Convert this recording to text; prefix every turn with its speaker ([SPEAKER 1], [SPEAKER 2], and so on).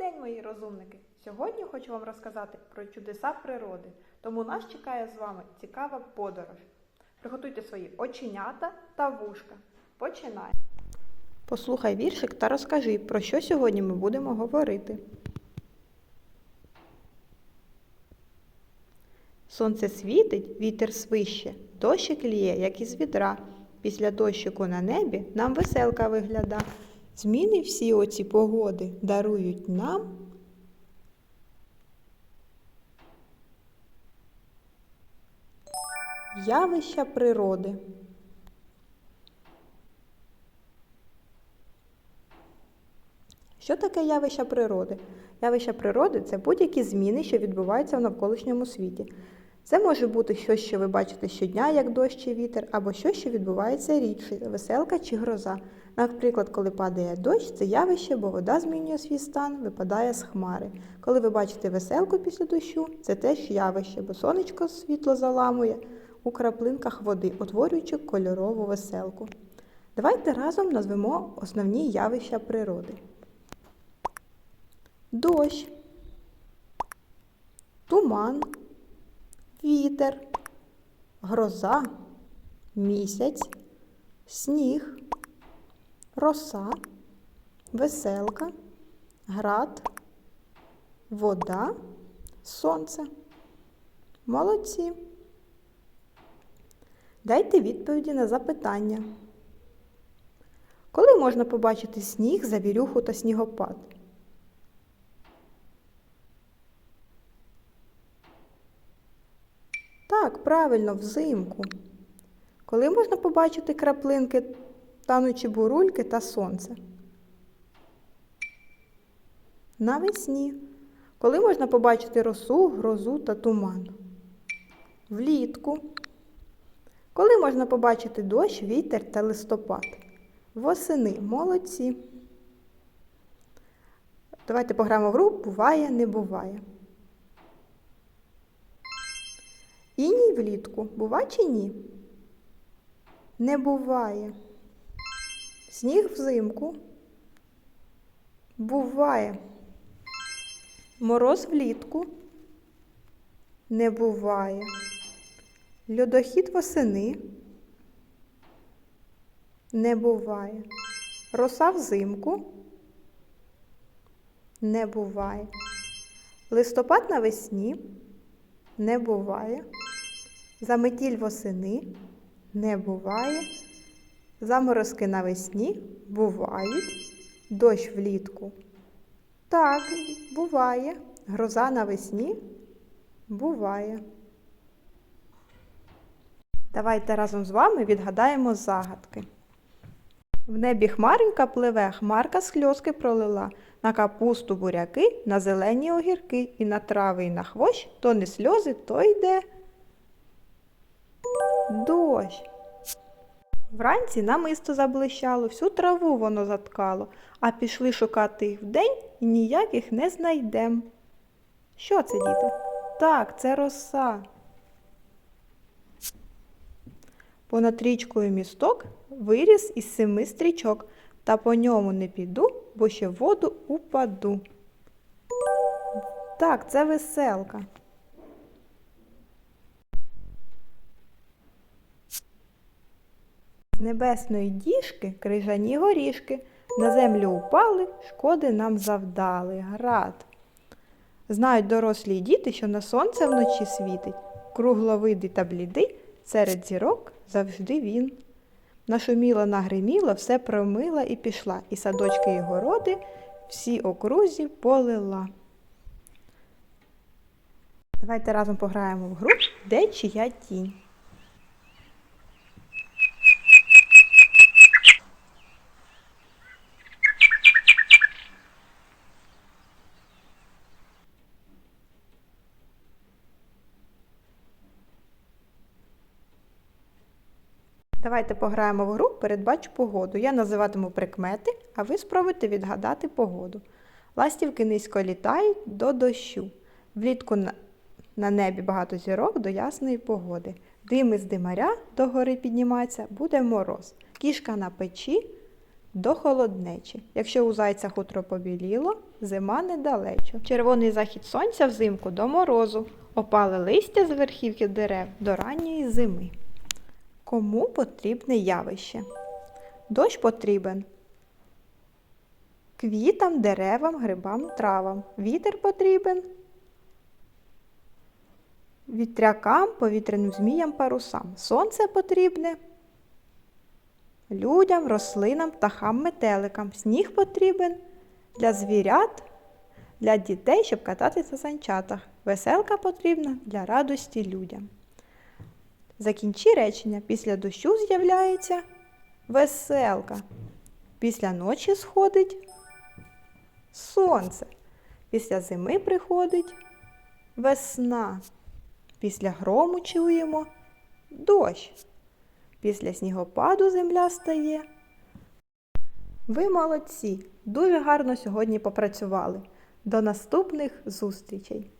[SPEAKER 1] день, мої розумники! Сьогодні хочу вам розказати про чудеса природи, тому нас чекає з вами цікава подорож. Приготуйте свої оченята та вушка. Починаємо. Послухай віршик та розкажи, про що сьогодні ми будемо говорити. Сонце світить, вітер свище, дощик ліє, як із відра. Після дощику на небі нам веселка вигляда. Зміни всі оці погоди дарують нам. Явища природи. Що таке явища природи? Явища природи це будь-які зміни, що відбуваються в навколишньому світі. Це може бути щось, що ви бачите щодня, як дощ чи вітер, або щось, що відбувається рідше, веселка чи гроза. Наприклад, коли падає дощ, це явище, бо вода змінює свій стан, випадає з хмари. Коли ви бачите веселку після дощу, це теж явище, бо сонечко світло заламує у краплинках води, утворюючи кольорову веселку. Давайте разом назвемо основні явища природи. Дощ, туман, вітер, гроза, місяць, сніг, роса, веселка, град, вода, сонце. Молодці. Дайте відповіді на запитання. Коли можна побачити сніг, завірюху та снігопад? Так, правильно, взимку. Коли можна побачити краплинки, танучі бурульки та сонце? Навесні. Коли можна побачити росу, грозу та туман? Влітку. Коли можна побачити дощ, вітер та листопад? Восени. Молодці. Давайте пограємо в гру буває, не буває. Іній влітку бува чи ні? Не буває. Сніг взимку. Буває. Мороз влітку. Не буває. Льодохід восени. Не буває. Роса взимку. Не буває. Листопад навесні. Не буває. Заметіль восени не буває. Заморозки навесні бувають. Дощ влітку. Так, буває. Гроза навесні буває. Давайте разом з вами відгадаємо загадки. В небі хмаренька пливе, хмарка сльозки пролила, на капусту буряки, на зелені огірки, і на трави, і на хвощ, то не сльози, то йде. Дощ. Вранці намисто заблищало, всю траву воно заткало, а пішли шукати їх вдень і ніяких не знайдем. Що це, діти? Так, це роса. Понад річкою місток виріс із семи стрічок, та по ньому не піду, бо ще в воду упаду. Так, це веселка. Небесної діжки крижані горішки на землю упали, шкоди нам завдали. Град. Знають дорослі й діти, що на сонце вночі світить, кругловидий та блідий, серед зірок завжди він. Нашуміла, нагриміла, все промила і пішла, і садочки і городи всі окрузі полила. Давайте разом пограємо в гру Де чия тінь. Давайте пограємо в гру Передбач погоду. Я називатиму прикмети, а ви спробуйте відгадати погоду. Ластівки низько літають до дощу. Влітку на, небі багато зірок до ясної погоди. Дим із димаря до гори піднімається, буде мороз. Кішка на печі до холоднечі. Якщо у зайця хутро побіліло, зима недалечо. Червоний захід сонця взимку до морозу. Опали листя з верхівки дерев до ранньої зими. Кому потрібне явище? Дощ потрібен квітам, деревам, грибам, травам. Вітер потрібен вітрякам, повітряним зміям, парусам. Сонце потрібне людям, рослинам, птахам, метеликам. Сніг потрібен для звірят, для дітей, щоб кататися на санчатах. Веселка потрібна для радості людям. Закінчи речення. Після дощу з'являється веселка. Після ночі сходить сонце. Після зими приходить весна. Після грому чуємо дощ. Після снігопаду земля стає. Ви молодці! Дуже гарно сьогодні попрацювали. До наступних зустрічей!